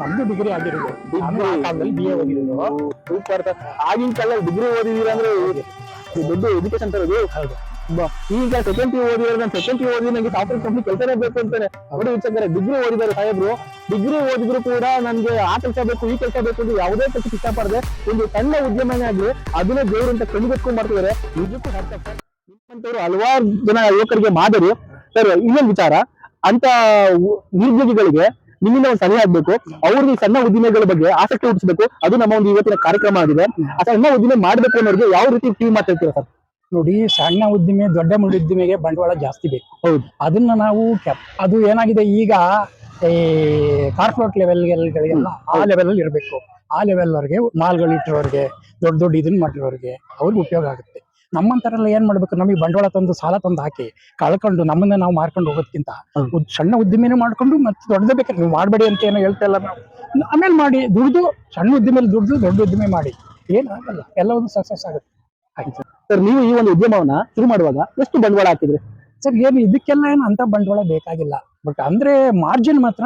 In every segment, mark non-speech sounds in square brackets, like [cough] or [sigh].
ನಮ್ದು ಡಿಗ್ರಿ ಆಗಿರೋದು. ನಾನು ಆ ಕಾಲದಲ್ಲಿ ಬಿ ಎ ಓದಿರೋದು. ಸೂಪರ್. ಸರ್ ಆಗಿನ ಕಾಲದಲ್ಲಿ ಡಿಗ್ರಿ ಓದಿದೀರ ಅಂದ್ರೆ ದೊಡ್ಡ ಎಜುಕೇಶನ್ ತರೋದು ಹೌದು. ಬ- ಈಗ ಸೆಕೆಂಡ್ ಪಿ ಓದಿದ್ರೆ ನಾನು ಸೆಕೆಂಡ್ ಪಿ ಓದಿ ನನಗೆ ಸಾಫ್ಟ್ವೇರ್ ಕಂಪ್ನಿ ಕೆಲಸನೇ ಬೇಕು ಅಂತಾನೆ ನೋಡಿ ವಿಚಾರ ಡಿಗ್ರಿ ಓದಿದ್ದಾರೆ ಸಾಹೇಬ್ರು. ಡಿಗ್ರಿ ಓದಿದ್ರು ಕೂಡ ನನ್ಗೆ ಆ ಕೆಲಸ ಬೇಕು ಈ ಕೆಲಸ ಬೇಕು ಅಂತ ಯಾವುದೇ ಕೆಲಸಕ್ಕೆ ಇಷ್ಟಪಡದೆ ಒಂದು ಸಣ್ಣ ಉದ್ಯಮನೇ ಆಗಲಿ ಅದನ್ನೇ ದೇವ್ರು ಅಂತ ಕಣ್ಗೆತ್ಕೊಂಡ್ ಮಾಡ್ತಿದ್ದಾರೆ ನಿಜಕ್ಕೂ ನಿಮ್ಮಂತವ್ರು ಹಲವಾರು ಜನ ಯುವಕರಿಗೆ ಮಾದರಿ. ಸರ್ ಇನ್ನೊಂದು ವಿಚಾರ. ಅಂತ ನಿರುದ್ಯೋಗಿಗಳಿಗೆ ನಿಮ್ಮಿಂದ ಒಂದು ಸಲಹೆ ಆಗ್ಬೇಕು ಅವ್ರಿಗೆ ಸಣ್ಣ ಉದ್ದಿಮೆಗಳ ಬಗ್ಗೆ ಆಸಕ್ತಿ ಹುಟ್ಟಿಸಬೇಕು ಅದು ನಮ್ಮ ಒಂದು ಇವತ್ತಿನ ಕಾರ್ಯಕ್ರಮ ಆಗಿದೆ. ಆ ಸಣ್ಣ ಉದ್ದಿಮೆ ಮಾಡ್ಬೇಕು ಅನ್ನೋರಿಗೆ ಯಾವ ರೀತಿ ಟೀಮ್ ಮಾತಾಡ್ತೀರಾ ಸರ್? ನೋಡಿ ಸಣ್ಣ ಉದ್ದಿಮೆ ದೊಡ್ಡ ಉದ್ದಿಮೆಗೆ ಬಂಡವಾಳ ಜಾಸ್ತಿ ಬೇಕು. ಹೌದು. ಅದನ್ನ ನಾವು ಅದು ಏನಾಗಿದೆ ಈಗ ಈ ಕಾರ್ಪೊರೇಟ್ ಲೆವೆಲ್ಗಳಿಗೆಲ್ಲ ಆ ಲೆವೆಲ್ ಅಲ್ಲಿ ಇರಬೇಕು. ಆ ಲೆವೆಲ್ ಅವ್ರಿಗೆ ಮಾಲ್ಗಳು ಇಟ್ಟಿರೋರಿಗೆ ದೊಡ್ಡ ದೊಡ್ಡ ಇದನ್ನ ಮಾಡಿರೋರಿಗೆ ಅವ್ರಿಗೆ ಉಪಯೋಗ ಆಗುತ್ತೆ. ನಮ್ಮಂತರೆಲ್ಲ ಏನ್ ಮಾಡ್ಬೇಕು? ನಮಗೆ ಬಂಡವಾಳ ತಂದು ಸಾಲ ತಂದು ಹಾಕಿ ಕಳ್ಕೊಂಡು ನಮ್ಮನ್ನ ನಾವು ಮಾರ್ಕೊಂಡು ಹೋಗೋದಕ್ಕಿಂತ. ಸಣ್ಣ ಉದ್ದಿಮೆನೂ ಮಾಡ್ಕೊಂಡು ಮತ್ತೆ ದೊಡ್ಡದೇ ಬೇಕಾದ್ರೆ ನೀವು ಮಾಡಬೇಡಿ ಅಂತ ಏನೋ ಹೇಳ್ತಾ ಇಲ್ಲ ನಾವು. ಆಮೇಲೆ ಮಾಡಿ ದುಡ್ದು ಸಣ್ಣ ಉದ್ದಿಮೆಲಿ ದುಡ್ದು ದೊಡ್ಡ ಉದ್ದಿಮೆ ಮಾಡಿ. ಏನಾಗಲ್ಲ ಎಲ್ಲವೂ ಸಕ್ಸಸ್ ಆಗುತ್ತೆ. ಆಯ್ತು. ಸರ್ ನೀವು ಈ ಒಂದು ಉದ್ಯಮವನ್ನ ಶುರು ಮಾಡುವಾಗ ಎಷ್ಟು ಬಂಡವಾಳ ಹಾಕಿದ್ರಿ? ಸರ್ ಏನು ಇದಕ್ಕೆಲ್ಲ ಏನು ಅಂತ ಬಂಡವಾಳ ಬೇಕಾಗಿಲ್ಲ. ಬಟ್ ಅಂದ್ರೆ ಮಾರ್ಜಿನ್ ಮಾತ್ರ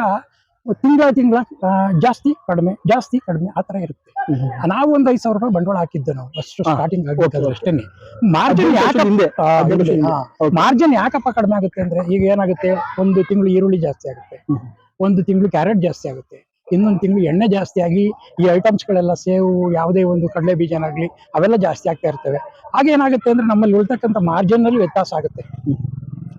ತಿಂಗಳ ತಿಂಗಳ ಜಾಸ್ತಿ ಕಡಿಮೆ ಜಾಸ್ತಿ ಕಡಿಮೆ ಆ ತರ ಇರುತ್ತೆ. ನಾವು ಒಂದ್ ಐದು ಸಾವಿರ ರೂಪಾಯಿ ಬಂಡವಾಳ ಹಾಕಿದ್ದು ನಾವು ಅಷ್ಟು ಸ್ಟಾರ್ಟಿಂಗ್ ಆಗಬೇಕಾದ್ರೆ. ಅಷ್ಟೇನೆ. ಮಾರ್ಜಿನ್. ಮಾರ್ಜಿನ್ ಯಾಕಪ್ಪ ಕಡಿಮೆ ಆಗುತ್ತೆ ಅಂದ್ರೆ ಈಗ ಏನಾಗುತ್ತೆ ಒಂದು ತಿಂಗಳು ಈರುಳ್ಳಿ ಜಾಸ್ತಿ ಆಗುತ್ತೆ. ಒಂದು ತಿಂಗಳು ಕ್ಯಾರೆಟ್ ಜಾಸ್ತಿ ಆಗುತ್ತೆ. ಇನ್ನೊಂದು ತಿಂಗಳು ಎಣ್ಣೆ ಜಾಸ್ತಿ ಆಗಿ ಈ ಐಟಮ್ಸ್ ಗಳೆಲ್ಲ ಸೇವು ಯಾವುದೇ ಒಂದು ಕಡಲೆ ಬೀಜನಾಗ್ಲಿ ಅವೆಲ್ಲ ಜಾಸ್ತಿ ಆಗ್ತಾ ಇರ್ತವೆ. ಹಾಗೆ ಏನಾಗುತ್ತೆ ಅಂದ್ರೆ ನಮ್ಮಲ್ಲಿ ಉಳ್ತಕ್ಕಂಥ ಮಾರ್ಜಿನ್ ಅಲ್ಲಿ ವ್ಯತ್ಯಾಸ ಆಗುತ್ತೆ.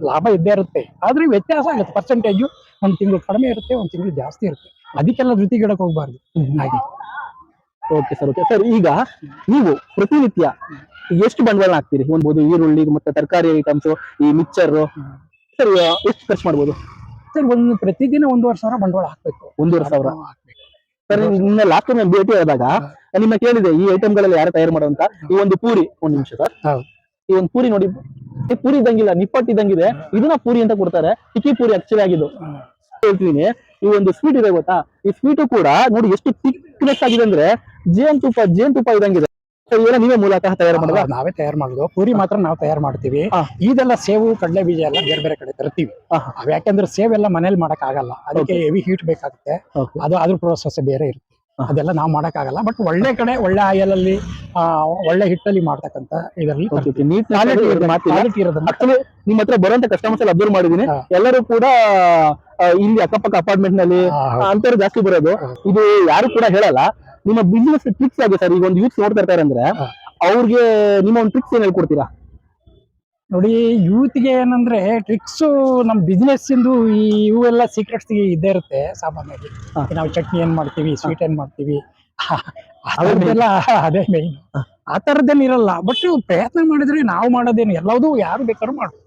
ಲಾಭ ಇದ್ದೇ ಇರುತ್ತೆ. ಆದ್ರೆ ವ್ಯತ್ಯಾಸ ಆಗುತ್ತೆ. ಪರ್ಸೆಂಟೇಜು ಒಂದು ತಿಂಗಳು ಕಡಿಮೆ ಇರುತ್ತೆ ಒಂದು ತಿಂಗಳು ಜಾಸ್ತಿ ಇರುತ್ತೆ. ಅದಕ್ಕೆಲ್ಲ ಧೃತಿಗಿಡಕ್ಕೆ ಹೋಗ್ಬಾರ್ದು. ಹಾಗೆ. ಓಕೆ ಸರ್ ಓಕೆ ಸರ್ ಈಗ ನೀವು ಪ್ರತಿನಿತ್ಯ ಎಷ್ಟು ಬಂಡವಾಳ ಹಾಕ್ತೀರಿ? ಒಂದ್ಬೋದು ಈರುಳ್ಳಿ ಮತ್ತೆ ತರಕಾರಿ ಐಟಮ್ಸ್ ಈ ಮಿಕ್ಸರ್ ಸರ್ ಎಷ್ಟು ಖರ್ಚು ಮಾಡ್ಬೋದು? ಸರ್ ಒಂದು ಪ್ರತಿದಿನ ಒಂದೂವರೆ ಸಾವಿರ ಬಂಡವಾಳ ಹಾಕ್ಬೇಕು. ಒಂದೂವರೆ ಸಾವಿರ. ಸರ್ ನಿನ್ನ ಲಾಸ್ಟ್ ಟೈಮ್ ಭೇಟಿ ಆದಾಗ ನಿಮ್ಮ ಕೇಳಿದೆ ಈ ಐಟಮ್ಗಳಲ್ಲಿ ಯಾರು ತಯಾರು ಮಾಡುವಂತ ಈ ಒಂದು ಪೂರಿ ಒಂದ್ ನಿಮಿಷ ಸರ್ ಈ ಒಂದು ಪೂರಿ ನೋಡಿ. ಪೂರಿ ಇದ್ದಂಗಿಲ್ಲ ನಿಪ್ಪಟ್ಟು ಇದ್ದಂಗಿದೆ. ಇದನ್ನ ಪೂರಿ ಅಂತ ಕೊಡ್ತಾರೆ. ಟಿಕ್ಕಿ ಪೂರಿ ಆಕ್ಚುಲಿ ಆಗಿದ್ದು. ಹೇಳ್ತೀನಿ ಈ ಒಂದು ಸ್ವೀಟ್ ಇದೆ ಗೊತ್ತಾ? ಈ ಸ್ವೀಟ್ ಕೂಡ ನೋಡಿ ಎಷ್ಟು ಥಿಕ್ನೆಸ್ ಆಗಿದೆ ಅಂದ್ರೆ ಜೇನ್ ತುಪ್ಪ ಜೇನ್ ತುಪ್ಪ ಇದಂಗಿದೆ ನೀವೇ ಮೂಲತಃ ತಯಾರು ಮಾಡುವ? ನಾವೇ ತಯಾರು ಮಾಡೋದು. ಪೂರಿ ಮಾತ್ರ ನಾವು ತಯಾರು ಮಾಡ್ತೀವಿ. ಇದೆಲ್ಲ ಸೇವು ಕಡಲೆ ಬೀಜ ಎಲ್ಲ ಬೇರೆ ಬೇರೆ ಕಡೆ ತರ್ತೀವಿ. ಯಾಕೆಂದ್ರೆ ಸೇವೆಲ್ಲ ಮನೇಲಿ ಮಾಡಕ್ ಆಗಲ್ಲ ಅದಕ್ಕೆ ಹೆವಿ ಹೀಟ್ ಬೇಕಾಗುತ್ತೆ. ಅದು ಅದ್ರ ಪ್ರೋಸೆಸ್ ಬೇರೆ ಇರುತ್ತೆ. ಅದೆಲ್ಲ ನಾವು ಮಾಡಕ್ ಆಗಲ್ಲ ಬಟ್ ಒಳ್ಳೆ ಕಡೆ ಒಳ್ಳೆ ಆಯಲ್ ಅಲ್ಲಿ ಆ, ಒಳ್ಳೆ ಹಿಟ್ಟಲ್ಲಿ ಮಾಡ್ತಕ್ಕಂತ ಇದರಲ್ಲಿ ನಿಮ್ಮ ಹತ್ರ ಬರುವಂತ ಕಸ್ಟಮರ್ಸ್ ಎಲ್ಲ ಅಬ್ಸರ್ವ್ ಮಾಡಿದೀನಿ. ಎಲ್ಲರೂ ಕೂಡ ಇಲ್ಲಿ ಅಕ್ಕಪಕ್ಕ ಅಪಾರ್ಟ್ಮೆಂಟ್ನಲ್ಲಿ. ಅಂತವ್ರು ಜಾಸ್ತಿ ಬರೋದು. ಇದು ಯಾರು ಕೂಡ ಹೇಳಲ್ಲ. ನಿಮ್ಮ ಬಿಸ್ನೆಸ್ ಟ್ರಿಕ್ಸ್ ಆಗಿ ಸರ್ ಈಗ ಒಂದು ಯೂತ್ ನೋಡ್ತಾ ಇರ್ತಾರೆ ಅಂದ್ರೆ. ಅವ್ರಿಗೆ ನಿಮ್ಮ ಒಂದು ಟ್ರಿಕ್ಸ್ ಏನ್ ಹೇಳ್ಕೊಡ್ತೀರಾ? ನೋಡಿ ಯೂತ್ಗೆ ಏನಂದ್ರೆ ಟ್ರಿಕ್ಸ್ ನಮ್ ಬಿಸ್ನೆಸ್ ಇಂದು ಈ ಇವೆಲ್ಲ ಸೀಕ್ರೆಟ್ಸ್ ಇದ್ದೇ ಇರುತ್ತೆ ಸಾಮಾನ್ಯವಾಗಿ. ನಾವು ಚಟ್ನಿ ಏನ್ ಮಾಡ್ತೀವಿ ಸ್ವೀಟ್ ಏನ್ ಮಾಡ್ತೀವಿ. [laughs] ಅದೆಲ್ಲ ಅದೇ ಮೈನ್ ಆ ಇರಲ್ಲ ಬಟ್ ಪ್ರಯತ್ನ ಮಾಡಿದ್ರೆ ನಾವು ಮಾಡೋದೇನು ಎಲ್ಲದೂ ಯಾರು ಬೇಕಾದ್ರೂ ಮಾಡ್ಬೋದು.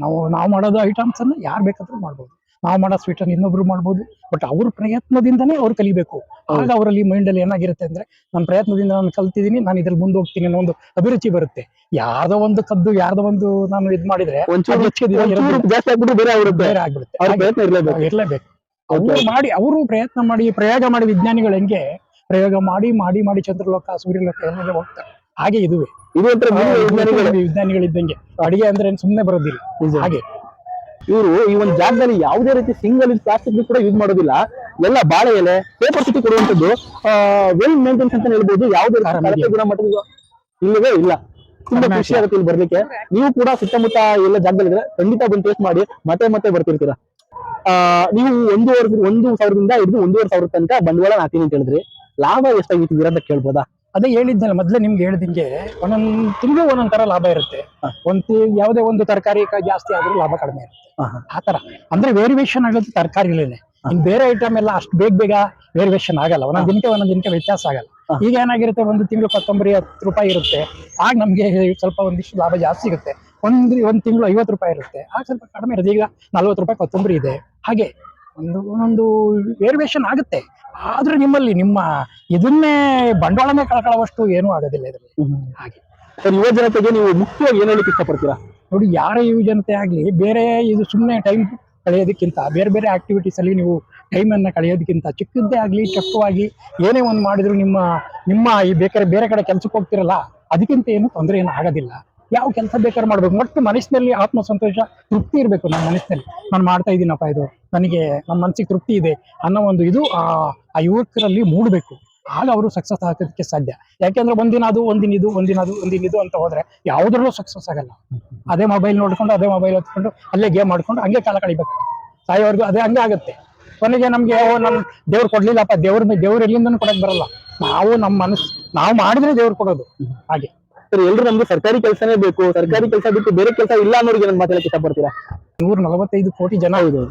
ನಾವು ನಾವು ಮಾಡೋದು ಐಟಮ್ಸ್ ಅನ್ನ ಯಾರು ಬೇಕಾದ್ರೂ ಮಾಡ್ಬೋದು. ನಾವು ಮಾಡೋ ಸ್ವೀಟ್ ಅನ್ನು ಇನ್ನೊಬ್ರು ಮಾಡ್ಬೋದು. ಬಟ್ ಅವ್ರ ಪ್ರಯತ್ನದಿಂದನೇ ಅವ್ರು ಕಲಿಬೇಕು. ಆಗ ಅವರಲ್ಲಿ ಮೈಂಡ್ ಅಲ್ಲಿ ಏನಾಗಿರುತ್ತೆ ಅಂದ್ರೆ ನನ್ನ ಪ್ರಯತ್ನದಿಂದ ನಾನು ಕಲ್ತಿದ್ದೀನಿ ನಾನು ಇದ್ರಲ್ಲಿ ಮುಂದೆ ಹೋಗ್ತೀನಿ ಅನ್ನೋ ಒಂದು ಅಭಿರುಚಿ ಬರುತ್ತೆ. ಯಾರ್ದೋ ಒಂದು ಕದ್ದು ಯಾರ್ದೋ ಒಂದು ನಾನು ಇದ್ ಮಾಡಿದ್ರೆ ಬೇರೆ ಆಗ್ಬಿಡುತ್ತೆ. ಇರ್ಲೇಬೇಕು. ಅವರು ಮಾಡಿ ಅವರು ಪ್ರಯತ್ನ ಮಾಡಿ ಪ್ರಯೋಗ ಮಾಡಿ ವಿಜ್ಞಾನಿಗಳು ಹೆಂಗೆ ಪ್ರಯೋಗ ಮಾಡಿ ಮಾಡಿ ಮಾಡಿ ಚಂದ್ರಲೋಕ ಸೂರ್ಯಲೋಕ ಎಲ್ಲ ಹೋಗ್ತಾರೆ. ಹಾಗೆ ಇದುವೆ. ವಿಜ್ಞಾನಿಗಳು. ಇದ್ದಂಗೆ ಅಡಿಗೆ ಅಂದ್ರೆ ಸುಮ್ಮನೆ ಸುಮ್ನೆ ಬರೋದಿಲ್ಲ. ಹಾಗೆ. ಇವರು ಈ ಒಂದು ಜಾಗದಲ್ಲಿ ಯಾವುದೇ ರೀತಿ ಸಿಂಗಲ್ ಪ್ಲಾಸ್ಟಿಕ್ ಕೂಡ ಯೂಸ್ ಮಾಡೋದಿಲ್ಲ. ಎಲ್ಲ ಬಾಳೆ ಎಲೆ ಪೇಪರ್ ಸಿಟಿ ಕೊಡುವಂತದ್ದು ವೆಲ್ ಮೇಂಟೆನ್ಸ್ ಅಂತ ಹೇಳ್ಬೋದು. ಯಾವುದೇ. ಕಳಪೆ ಗುಣಮಟ್ಟದ ಇಲ್ಲವೇ ಇಲ್ಲ. ತುಂಬಾ ಖುಷಿ ಆಗುತ್ತೆ ಇಲ್ಲಿ ಬರ್ಲಿಕ್ಕೆ. ನೀವು ಕೂಡ ಸುತ್ತಮುತ್ತ ಎಲ್ಲ ಜಾಗದಲ್ಲಿದ್ರೆ ಖಂಡಿತ ಬಂದು ಟೇಸ್ಟ್ ಮಾಡಿ ಮತ್ತೆ ಮತ್ತೆ ಬರ್ತಿರ್ತೀರಾ. ಆ ನೀವು ಒಂದೂವರೆ ಒಂದು ಸಾವಿರದಿಂದ ಹಿಡಿದು ಒಂದೂವರೆ ಸಾವಿರ ತನಕ ಬಂಡವಾಳ ಹಾಕ್ತೀನಿ ಅಂತ ಹೇಳಿದ್ರಿ. ಲಾಭ ಎಷ್ಟಾಗಿತ್ತು ಅಂತ ಕೇಳ್ಬೋದಾ? ಅದೇ ಹೇಳಿದ್ನಲ್ಲ ಮೊದ್ಲೇ ನಿಮ್ಗೆ ಹೇಳಿದಂಗೆ ಒಂದೊಂದ್ ತಿಂಗಳು ಒಂದೊಂದ್ ತರ ಲಾಭ ಇರುತ್ತೆ. ಒಂದು ಯಾವುದೇ ಒಂದು ತರಕಾರಿ ಜಾಸ್ತಿ ಆದ್ರೂ ಲಾಭ ಕಡಿಮೆ ಇರುತ್ತೆ. ಆ ತರ. ಅಂದ್ರೆ ವೇರಿಯೇಷನ್ ಆಗೋದು ತರಕಾರಿಗಳೇನೆ ಇನ್ ಬೇರೆ ಐಟಮ್ ಎಲ್ಲ ಅಷ್ಟು ಬೇಗ ಬೇಗ ವೇರಿಯೇಷನ್ ಆಗಲ್ಲ. ಒಂದೊಂದ್ ದಿನಕ್ಕೆ ಒಂದೊಂದ್ ದಿನಕ್ಕೆ ವ್ಯತ್ಯಾಸ ಆಗಲ್ಲ. ಈಗ ಏನಾಗಿರುತ್ತೆ ಒಂದು ತಿಂಗಳು ಕೊತ್ತಂಬರಿ ಹತ್ತು ರೂಪಾಯಿ ಇರುತ್ತೆ. ಆಗ ನಮ್ಗೆ ಸ್ವಲ್ಪ ಒಂದಿಷ್ಟು ಲಾಭ ಜಾಸ್ತಿ ಸಿಗುತ್ತೆ. ಒಂದ್ ಒಂದ್ ತಿಂಗಳು ಐವತ್ತು ರೂಪಾಯಿ ಇರುತ್ತೆ. ಆಗ ಸ್ವಲ್ಪ ಕಡಿಮೆ ಇರುತ್ತೆ ಈಗ ನಲ್ವತ್ತು ರೂಪಾಯಿ ಕೊತ್ತಂಬರಿ ಇದೆ. ಹಾಗೆ ಒಂದು ಒಂದೊಂದು ವೇರಿಯೇಷನ್ ಆಗುತ್ತೆ. ಆದ್ರೆ ನಿಮ್ಮಲ್ಲಿ ನಿಮ್ಮ ಇದನ್ನೇ ಬಂಡವಾಳನೇ ಕಳ್ಕೊಳ್ಳುವಷ್ಟು ಏನೂ ಆಗೋದಿಲ್ಲ ಇದರಲ್ಲಿ. ಹಾಗೆ. ಸರ್ ಯುವ ಜನತೆಗೆ ನೀವು ಮುಖ್ಯವಾಗಿ ಏನ್ ಹೇಳಲಿಕ್ಕೆ ಇಷ್ಟಪಡ್ತೀರಾ? ನೋಡಿ ಯಾರೇ ಯುವ ಜನತೆ ಆಗಲಿ ಬೇರೆ ಇದು ಸುಮ್ಮನೆ ಟೈಮ್ ಕಳೆಯೋದಕ್ಕಿಂತ ಬೇರೆ ಬೇರೆ ಆಕ್ಟಿವಿಟೀಸ್ ಅಲ್ಲಿ ನೀವು ಟೈಮ್ ಅನ್ನ ಕಳೆಯೋದಕ್ಕಿಂತ ಚಿಕ್ಕದ್ದೇ ಆಗಲಿ ಚಕ್ಕವಾಗಿ ಏನೇ ಒಂದು ಮಾಡಿದ್ರು ನಿಮ್ಮ ನಿಮ್ಮ ಈ ಬೇಕಾದ್ರೆ ಬೇರೆ ಕಡೆ ಕೆಲ್ಸಕ್ಕೆ ಹೋಗ್ತಿರಲ್ಲ ಅದಕ್ಕಿಂತ ಏನು ತೊಂದರೆ ಏನು ಆಗೋದಿಲ್ಲ. ಯಾವ ಕೆಲಸ ಬೇಕಾದ್ರೂ ಮಾಡ್ಬೇಕು. ಮತ್ತೆ ಮನಸ್ಸಿನಲ್ಲಿ ಆತ್ಮಸಂತೋಷ, ತೃಪ್ತಿ ಇರಬೇಕು ನಮ್ಮ ಮನಸ್ಸಿನಲ್ಲಿ. ನಾನು ಮಾಡ್ತಾ ಇದ್ದೀನಪ್ಪ ಇದು. ನನಗೆ ನಮ್ಮ ಮನಸ್ಸಿಗೆ ತೃಪ್ತಿ ಇದೆ ಅನ್ನೋ ಒಂದು ಇದು ಆ ಯುವಕರಲ್ಲಿ ಮೂಡಬೇಕು. ಆಗ ಅವರು ಸಕ್ಸಸ್ ಆಗೋದಕ್ಕೆ ಸಾಧ್ಯ. ಯಾಕೆಂದ್ರೆ ಒಂದಿನ ಅದು, ಒಂದಿನ ಇದು, ಒಂದಿನ ಅದು, ಒಂದಿನ ಇದು ಅಂತ ಹೋದ್ರೆ ಯಾವುದ್ರಲ್ಲೂ ಸಕ್ಸಸ್ ಆಗಲ್ಲ. ಅದೇ ಮೊಬೈಲ್ ನೋಡ್ಕೊಂಡು, ಅದೇ ಮೊಬೈಲ್ ಹೊತ್ಕೊಂಡು, ಅಲ್ಲೇ ಗೇಮ್ ಮಾಡ್ಕೊಂಡು ಹಂಗೆ ಕಾಲ ಕಳಿಬೇಕು ಸಾಯೋವರೆಗೂ ಅದೇ ಹಂಗೆ ಆಗುತ್ತೆ. ಕೊನೆಗೆ ನಮ್ಗೆ ನಮ್ ದೇವ್ರು ಕೊಡ್ಲಿಲ್ಲಪ್ಪ, ದೇವ್ರ ದೇವ್ರ ಎಲ್ಲಿಂದನೂ ಕೊಡಕ್ ಬರಲ್ಲ. ನಾವು ನಮ್ಮ ಮನಸ್ಸು, ನಾವು ಮಾಡಿದ್ರೆ ದೇವ್ರು ಕೊಡೋದು. ಹಾಗೆ. ಸರ್ ಎಲ್ರು ನಮ್ಗೆ ಸರ್ಕಾರಿ ಕೆಲಸನೇ ಬೇಕು ಸರ್ಕಾರಿ ಕೆಲಸ ಬಿಟ್ಟು ಬೇರೆ ಕೆಲಸ ಇಲ್ಲ ಅನ್ನೋರಿಗೆ ನಾನು ಮಾತಾಡಕ್ಕೆ ಇಷ್ಟಪಡ್ತೀರಾ? ನೂರ ನಲವತ್ತೈದು ಕೋಟಿ ಜನ ಇದೆ.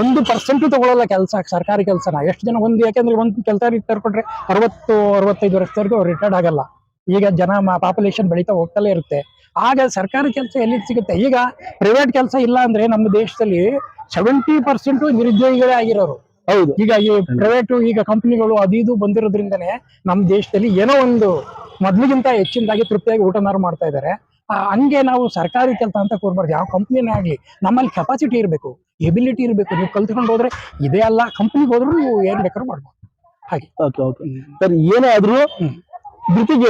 ಒಂದು ಪರ್ಸೆಂಟ್ ತಗೊಳ್ಳಲ್ಲ ಕೆಲಸ ಸರ್ಕಾರಿ ಕೆಲಸನ. ಎಷ್ಟು ಜನ ಒಂದು ಯಾಕೆಂದ್ರೆ ಒಂದು ಕೆಲಸ ತರ್ಕೊಂಡ್ರೆ ಅರವತ್ತು ಅರವತ್ತೈದು ವರ್ಷದವರೆಗೂ ರಿಟೈರ್ಡ್ ಆಗಲ್ಲ. ಈಗ ಜನ ಪಾಪ್ಯುಲೇಷನ್ ಬೆಳೀತಾ ಹೋಗ್ತಲೇ ಇರುತ್ತೆ. ಆಗ ಸರ್ಕಾರಿ ಕೆಲಸ ಎಲ್ಲಿ ಸಿಗುತ್ತೆ? ಈಗ ಪ್ರೈವೇಟ್ ಕೆಲಸ ಇಲ್ಲ ಅಂದ್ರೆ ನಮ್ಮ ದೇಶದಲ್ಲಿ ಸೆವೆಂಟಿ ಪರ್ಸೆಂಟ್ ನಿರುದ್ಯೋಗಿಗಳೇ ಆಗಿರೋರು. ಹೌದು. ಈಗ ಈ ಪ್ರೈವೇಟ್ ಈಗ ಕಂಪನಿಗಳು ಅದು ಇದು ಬಂದಿರೋದ್ರಿಂದನೇ ನಮ್ಮ ದೇಶದಲ್ಲಿ ಏನೋ ಒಂದು ಮೊದ್ಲಿಗಿಂತ ಹೆಚ್ಚಿನದಾಗಿ ತೃಪ್ತಿಯಾಗಿ ಊಟನಾರು ಮಾಡ್ತಾ ಇದ್ದಾರೆ ಹಂಗೆ ನಾವು ಸರ್ಕಾರಿ ಕೆಲಸ ಅಂತ ಕೂರ್ಬಾರ್ದು. ಯಾವ ಕಂಪ್ನಿನೇ ಆಗ್ಲಿ ನಮ್ಮಲ್ಲಿ ಕೆಪಾಸಿಟಿ ಇರಬೇಕು ಎಬಿಲಿಟಿ ಇರಬೇಕು. ನೀವು ಕಲ್ತ್ಕೊಂಡು ಹೋದ್ರೆ ಇದೇ ಅಲ್ಲ ಕಂಪ್ನಿಗೆ ಹೋದ್ರು ನೀವು ಏನ್ ಬೇಕಾದ್ರೂ ಮಾಡ್ಬೋದು. ಹಾಗೆ. ಓಕೆ ಓಕೆ ಸರ್ ಏನೇ ಆದ್ರೂ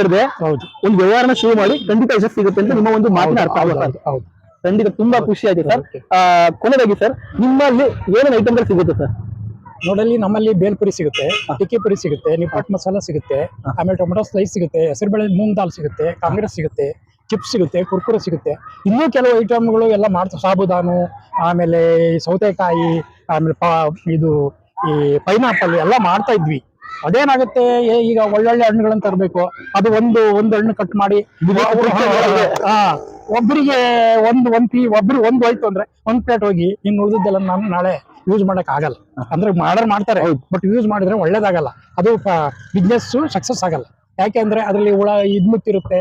ಇರದೆ ಹೌದು. ಒಂದು ವ್ಯವಹಾರನ ಶುರು ಮಾಡಿ ಖಂಡಿತ ಯಶಸ್ಸು ಸಿಗುತ್ತೆ ಅಂತ ನಿಮ್ಮ ಒಂದು ಮಾತಿನ ಅರ್ಥ ಹೌದು ಖಂಡಿತ ತುಂಬಾ ಖುಷಿ ಆಗಿದೆ ಸರ್. ಕೊನೆಯದಾಗಿ ಸರ್ ನಿಮ್ಮಲ್ಲಿ ಏನೇನು ಐಟಮ್ಗಳು ಸಿಗುತ್ತೆ ಸರ್? ನೋಡಲ್ಲಿ ನಮ್ಮಲ್ಲಿ ಬೇಲ್ಪುರಿ ಸಿಗುತ್ತೆ ಟಿಕ್ಕಿ ಪುರಿ ಸಿಗುತ್ತೆ ನಿಪ್ಪಟ್ ಮಸಾಲ ಸಿಗುತ್ತೆ ಆಮೇಲೆ ಟೊಮೆಟೊ ಸ್ಲೈಸ್ ಸಿಗುತ್ತೆ ಹೆಸರುಬೇಳೆ ಮೂಂಗ್ ದಾಲ್ ಸಿಗುತ್ತೆ ಕಾಂಗ್ರೆಸ್ ಸಿಗುತ್ತೆ ಚಿಪ್ಸ್ ಸಿಗುತ್ತೆ ಕುರ್ಕುರೆ ಸಿಗುತ್ತೆ. ಇನ್ನೂ ಕೆಲವು ಐಟಮ್ಗಳು ಎಲ್ಲ ಮಾಡ್ತಾರೆ. ಸಾಬುದಾನು ಆಮೇಲೆ ಸೌತೆಕಾಯಿ ಆಮೇಲೆ ಪಾ ಇದು ಈ ಪೈನಾಪಲ್ ಎಲ್ಲ ಮಾಡ್ತಾ ಇದ್ವಿ. ಅದೇನಾಗುತ್ತೆ ಈಗ ಒಳ್ಳೊಳ್ಳೆ ಹಣ್ಣುಗಳನ್ನ ತರಬೇಕು. ಅದು ಒಂದು ಒಂದು ಹಣ್ಣು ಕಟ್ ಮಾಡಿ ಒಬ್ಬರಿಗೆ ಒಂದು ಒಂದು ಪೀ ಒಬ್ರು ಒಂದು ಹೋಯ್ತು ಅಂದ್ರೆ ಒಂದ್ ಪ್ಲೇಟ್ ಹೋಗಿ ಇನ್ನು ಉಳಿದಿದ್ದೆಲ್ಲ ನಾನು ನಾಳೆ ಯೂಸ್ ಮಾಡಕ್ ಆಗಲ್ಲ. ಅಂದ್ರೆ ಮಾಡರ್ ಮಾಡ್ತಾರೆ ಬಟ್ ಯೂಸ್ ಮಾಡಿದ್ರೆ ಒಳ್ಳೇದಾಗಲ್ಲ. ಅದು ಬಿಸ್ನೆಸ್ ಸಕ್ಸಸ್ ಆಗಲ್ಲ. ಯಾಕೆಂದ್ರೆ ಅದ್ರಲ್ಲಿ ಹುಳ ಇದ್ ಮುತ್ತಿರುತ್ತೆ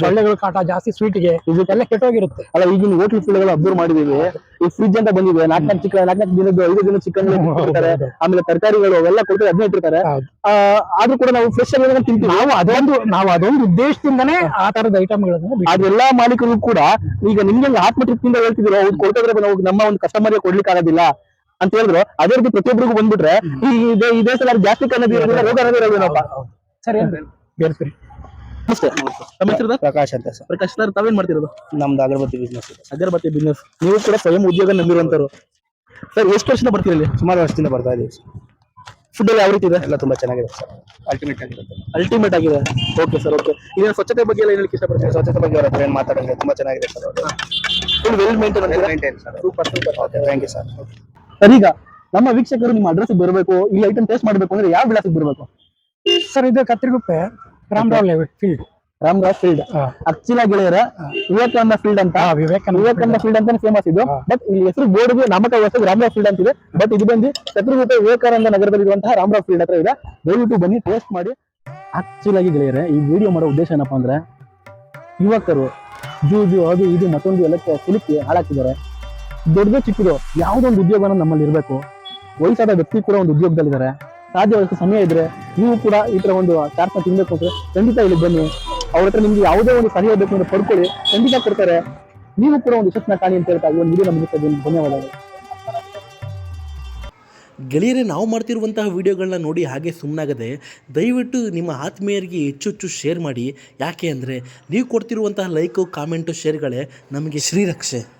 ಸೊಳ್ಳೆಗಳ ಕಾಟ ಜಾಸ್ತಿ ಸ್ವೀಟ್ಗೆ ಇದಕ್ಕೆಲ್ಲ ಕೆಟ್ಟೋಗಿರುತ್ತೆ. ಅಲ್ಲ ಈಗಿನ ಹೋಟ್ಲ್ ಫುಡ್ಗಳು ಅಬ್ಸರ್ವ್ ಮಾಡಿದೀವಿ. ಈ ಫ್ರಿಜ್ ಅಂತ ಬಂದಿದೆ ನಾಲ್ಕು ಚಿಕ್ಕ ಚಿಕನ್ ನಾಲ್ಕು ದಿನದ್ದು ಐದು ದಿನ ಚಿಕನ್ ಕೊಡ್ತಾರೆ. ಆಮೇಲೆ ತರಕಾರಿಗಳು ಅವೆಲ್ಲ ಕೊಡ್ತಾರೆ ಅದನ್ನ ಇಟ್ಟಿರ್ತಾರೆ. ಆದ್ರೂ ಕೂಡ ನಾವು ಫ್ರೆಶ್ ಆಗಿ ತಿಂತೀವಿ. ನಾವು ಅದೊಂದು ನಾವು ಅದೊಂದು ಉದ್ದೇಶದಿಂದನೇ ಆ ತರದ ಐಟಮ್ಗಳನ್ನ ಅದೆಲ್ಲ ಮಾಲೀಕರು ಕೂಡ ಈಗ ನಿಮ್ಗೆ ಆತ್ಮತೃಪ್ತಿಯಿಂದ ಹೇಳ್ತಿದ್ರು ಅವ್ರು ಕೊಡ್ತಾ ನಾವು ನಮ್ಮ ಒಂದು ಕಸ್ಟಮರ್ಗೆ ಕೊಡ್ಲಿಕ್ಕೆ ಆಗೋದಿಲ್ಲ ಅಂತ ಹೇಳಿದ್ರು. ಅದೇ ರೀತಿ ಪ್ರತಿಯೊಬ್ಬರಿಗೂ ಬಂದ್ಬಿಟ್ರೆ ಈ ಇದೇ ಈ ದೇಶದಲ್ಲಿ ಜಾಸ್ತಿ ಇರೋದಿಲ್ಲ ರೋಗ ಸರಿ ಬೇಲ್ಪುರಿ ನಮಸ್ತೆ. ಹೆಸರು ಪ್ರಕಾಶ್ ಅಂತ ಸರ್. ಪ್ರಕಾಶ್ ಸರ್ ತಾವೇನ್ ಮಾಡ್ತಿರೋದು? ನಮ್ದು ಅಗರಬತ್ತಿ ಬಿಸ್ನೆಸ್ ಅಗರಬತ್ತಿ ಬಿಸ್ನೆಸ್ ನೀವು ಕೂಡ ಸ್ವಯಂ ಉದ್ಯೋಗ ನಂಬಿರುವಂತರು ಸರ್ ಎಷ್ಟು ವರ್ಷದಿಂದ ಬರ್ತೀರಿ ಇಲ್ಲಿ? ಸುಮಾರು ವರ್ಷದಿಂದ ಬರ್ತಾ ಇದೀವಿ ಫುಡ್ ಎಲ್ಲ ಯಾವ ರೀತಿ ಇದೆ? ಎಲ್ಲ ತುಂಬಾ ಚೆನ್ನಾಗಿದೆ ಸರ್. ಅಲ್ಟಿಮೇಟ್ ಆಗಿರುತ್ತೆ. ಅಲ್ಟಿಮೇಟ್ ಆಗಿದೆ. ಓಕೆ ಸರ್ ಓಕೆ ಈಗ ಸ್ವಚ್ಛತೆ ಬಗ್ಗೆ ಎಲ್ಲ ಹೇಳಲಿಕ್ಕೆ ಇಷ್ಟಪಡ್ತೀನಿ ಸ್ವಚ್ಛತೆ ಬಗ್ಗೆ ಅವ್ರ ಹತ್ರ ಏನು ಮಾತಾಡಿದ್ರೆ ತುಂಬಾ ಚೆನ್ನಾಗಿದೆ sir full well maintain super super thank you sir. Sir ಈಗ ನಮ್ಮ ವೀಕ್ಷಕರು ನಿಮ್ಮ ಅಡ್ರೆಸ್ ಬರಬೇಕು ಈ ಐಟಮ್ ಟೇಸ್ಟ್ ಮಾಡಬೇಕು ಅಂದ್ರೆ ಯಾವ ವಿಳಾಸಕ್ಕೆ ಬರಬೇಕು? ಸರ್ ಇದು ಕತ್ರಿಗುಪ್ಪೆ ರಾಮರಾವ್ ಫೀಲ್ಡ್ ರಾಮರಾವ್ ಫೀಲ್ಡ್ ಅಚ್ಚಿಲ ಗೆಳೆಯರ ವಿವೇಕಾನಂದ ಫೀಲ್ಡ್ ಅಂತ. ವಿವೇಕಾನಂದ ವಿವೇಕಾನಂದ ಫೀಲ್ಡ್ ಅಂತಾನೆ ಫೇಮಸ್ ಇದು. ಬಟ್ ಇಲ್ಲಿ ಹೆಸರು ಬೋರ್ಡ್ಗೆ ಹೆಸರು ರಾಮರಾವ್ ಫೀಲ್ಡ್ ಅಂತಿದೆ. ಬಟ್ ಇದು ಬಂದು ಚತುರ್ಗುಪ್ಪೆ ವಿವೇಕಾನಂದ ನಗರದಲ್ಲಿ ಇರುವಂತಹ ರಾಮರಾವ್ ಫೀಲ್ಡ್ ಹತ್ರ ಇದೆ. ದಯವಿಟ್ಟು ಬನ್ನಿ ಟೇಸ್ಟ್ ಮಾಡಿ. ಆಕ್ಚುಲ್ ಗೆಳೆಯರ ಗೆಳೆಯರೆ ಈ ವಿಡಿಯೋ ಮಾಡೋ ಉದ್ದೇಶ ಏನಪ್ಪಾ ಅಂದ್ರೆ ಯುವಕರು ಜೂಜು ಅದು ಇದು ಮತ್ತೊಂದು ಎಲ್ಲಕ್ಕೆ ಸಿಲುಕಿ ಹಾಳಾಗ್ತಿದ್ದಾರೆ. ದೊಡ್ಡದು ಚಿಕ್ಕದು ಯಾವುದೋ ಒಂದು ಉದ್ಯೋಗನ ನಮ್ಮಲ್ಲಿ ಇರಬೇಕು? ವಯಸ್ಸಾದ ವ್ಯಕ್ತಿ ಕೂಡ ಒಂದು ಉದ್ಯೋಗದಲ್ಲಿದ್ದಾರೆ. ಸಾಧ್ಯವಾದಷ್ಟು ಸಮಯ ಇದ್ರೆ ನೀವು ಕೂಡ ಈ ತರ ಒಂದು ಚಾರ್ಟ್ನ ತಿನ್ಬೇಕು ಅಂದ್ರೆ ಖಂಡಿತ ಇಲ್ಲಿ ಬನ್ನಿ. ಅವ್ರ ಹತ್ರ ನಿಮ್ಗೆ ಯಾವುದೇ ಒಂದು ಸಲಹೆ ಬೇಕು ಅಂದ್ರೆ ಪಡ್ಕೊಳ್ಳಿ. ಖಂಡಿತ ಕೊಡ್ತಾರೆ. ನೀವು ಕೂಡ ಒಂದು ಯಶಸ್ಸನ್ನ ಕಾಣಿ ಅಂತ ಹೇಳ್ತಾ ಈ ಒಂದು ವಿಡಿಯೋ ನಮಗೆ ಧನ್ಯವಾದಗಳು. ಗೆಳೆಯರೇ, ನಾವು ಮಾಡ್ತಿರುವಂತಹ ವಿಡಿಯೋಗಳನ್ನ ನೋಡಿ ಹಾಗೆ ಸುಮ್ಮನಾಗದೆ ದಯವಿಟ್ಟು ನಿಮ್ಮ ಆತ್ಮೀಯರಿಗೆ ಹೆಚ್ಚು ಹೆಚ್ಚು ಶೇರ್ ಮಾಡಿ. ಯಾಕೆ ಅಂದರೆ, ನೀವು ಕೊಡ್ತಿರುವಂತಹ ಲೈಕು ಕಾಮೆಂಟು ಶೇರ್ಗಳೇ ನಮಗೆ ಶ್ರೀರಕ್ಷೆ.